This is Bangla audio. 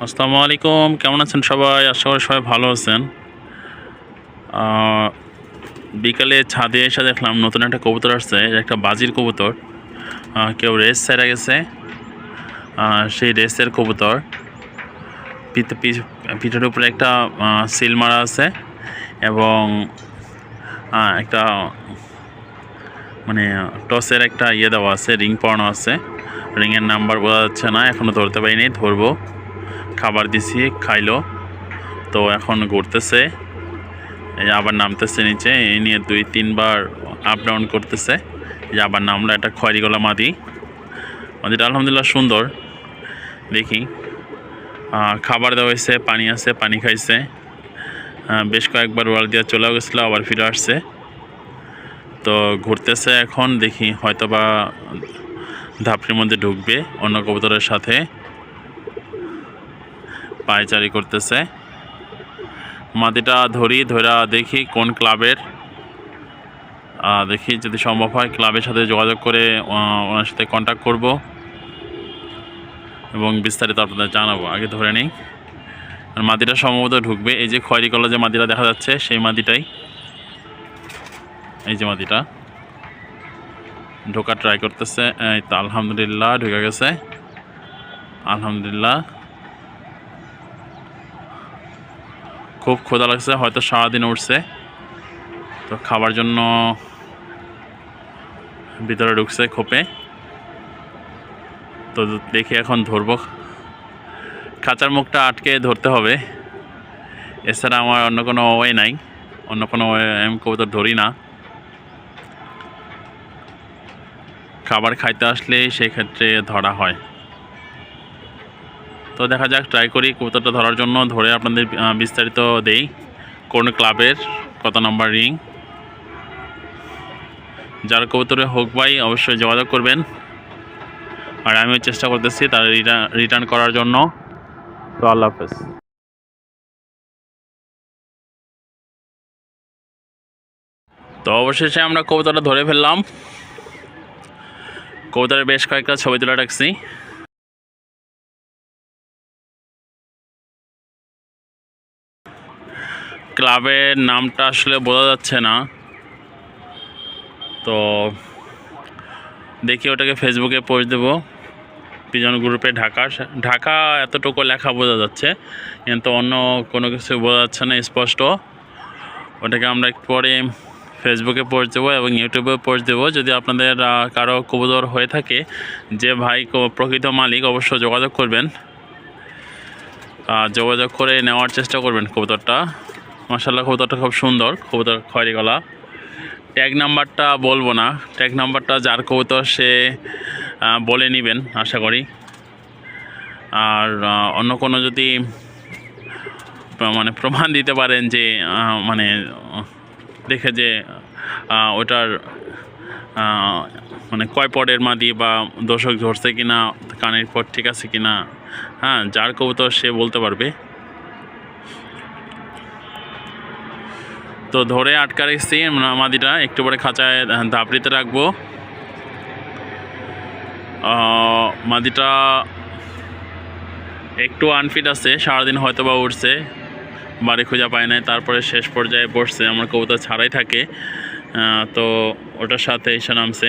আসসালামু আলাইকুম, কেমন আছেন সবাই? আশা করি সবাই ভালো আছেন। বিকালে ছাদে এসে দেখলাম নতুন একটা কবুতর আসছে একটা বাজির কবুতর। কেউ রেস সেরে গেছে। সেই রেসের কবুতর। পিঠ- পিঠ- পিঠের উপরে একটা সিল মারা আছে এবং একটা মানে টসের একটা ইয়ে দেওয়া আছে, রিং পড়ানো আছে। রিংয়ের নাম্বার বোঝা যাচ্ছে না এখনও ধরতে পারিনি, ধরবো। খাবার দিছি, খাইলো। তো এখন ঘুরতেছে। এই আবার নামতেছে নিচে, এই নিয়ে দুই, তিনবার আপ ডাউন করতেছে। এই আবার নামলো একটা খয়রি গলা মাদি। মাদিটা আলহামদুলিল্লাহ সুন্দর, দেখি। খাবার দেওয়া হয়েছে, পানি আছে, পানি খাইছে। বেশ কয়েকবার ওয়াল দিয়ে চলেও গেছিল, আবার ফিরে আসছে। তো ঘুরতেছে এখন, দেখি হয়তো বা ধাপড়ির মধ্যে ঢুকবে অন্য কবুতরের সাথে। পায়চারি করতেছে। মাটিটা ধরি ধরা দেখি কোন ক্লাবের। দেখি যদি সম্ভব হয় ক্লাবের সাথে যোগাযোগ করে ওনার সাথে কন্ট্যাক্ট করব। এবং বিস্তারিত আপনাদের জানাব, আগে ধরে নিই। আর মাটিটা সম্ভবত ঢুকবে, এই যে খয়রি কলা যে মাটিটা দেখা যাচ্ছে, সেই মাটিটাই। এই যে মাটিটা। ঢোকা ট্রাই করতেছে, এই তো আলহামদুলিল্লাহ ঢুকে গেছে। আলহামদুলিল্লাহ। খুব ক্ষুধা লাগছে, হয়তো সারাদিন উঠছে। তো খাবার জন্য ভিতরে ঢুকছে খোপে। তো দেখি এখন ধরবো। খাঁচার মুখটা আটকে ধরতে হবে। এছাড়া আমার অন্য কোনো ওয়ে নাই। অন্য কোনো ওয়ে আমি কবুতর ধরি না। খাবার খাইতে আসলে সেই ক্ষেত্রে ধরা হয়। তো দেখা যাক ট্রাই করি। কবুতরটা ধরার জন্য ধরে আপনাদের বিস্তারিত দেই। কোন ক্লাবের, কত নম্বর রিং। যার কবুতরে হোক ভাই, অবশ্যই যোগাযোগ করবেন। আর আমিও চেষ্টা করতেছি তার রিটার্ন করার জন্য। তো আল্লাহ হাফেজ। তো অবশেষে আমরা কবুতরটা ধরে ফেললাম। কবুতরের বেশ কয়েকটা ছবি তুলে রাখছি। ক্লাবের নামটা আসলে বোঝা যাচ্ছে না। তো দেখি ওটাকে ফেসবুকে পোস্ট দেবো। পিজন গ্রুপে ঢাকা ঢাকা এতটুকু লেখা বোঝা যাচ্ছে। কিন্তু অন্য কোনো কিছু বোঝা যাচ্ছে না, স্পষ্ট। ওটাকে আমরা একটু পরে ফেসবুকে পোস্ট দেবো এবং ইউটিউবে পোস্ট দেবো। যদি আপনাদের কারও কবুতর হয়ে থাকে, যে ভাই প্রকৃত মালিক অবশ্য যোগাযোগ করবেন। যোগাযোগ করে নেওয়ার চেষ্টা করবেন কবুতরটা। মাসাল্লাহ কবুতরটা খুব সুন্দর, কবুতর খয়রি গলা। ট্যাগ নাম্বারটা বলব না ট্যাগ নাম্বারটা যার কবুতর সে বলে নেবেন, আশা করি। আর অন্য কোনো যদি মানে প্রমাণ দিতে পারেন যে মানে দেখে যে ওটার মানে কয় পরের মাদি বা দর্শক ধরছে কিনা, কানের পর ঠিক আছে কিনা হ্যাঁ যার কবুতর সে বলতে পারবে। তো ধরে আটকা রেখেছি মাদিটা একটু পরে খাঁচায় ধাপড়িতে রাখব। মাদিটা একটু আনফিট আছে, সারাদিন হয়তো বা উঠছে বাড়ি খোঁজা পায় নাই, তারপরে শেষ পর্যায়ে বসছে, আমার কবুতর ছাড়াই থাকে। তো ওটার সাথে এসে নামছে।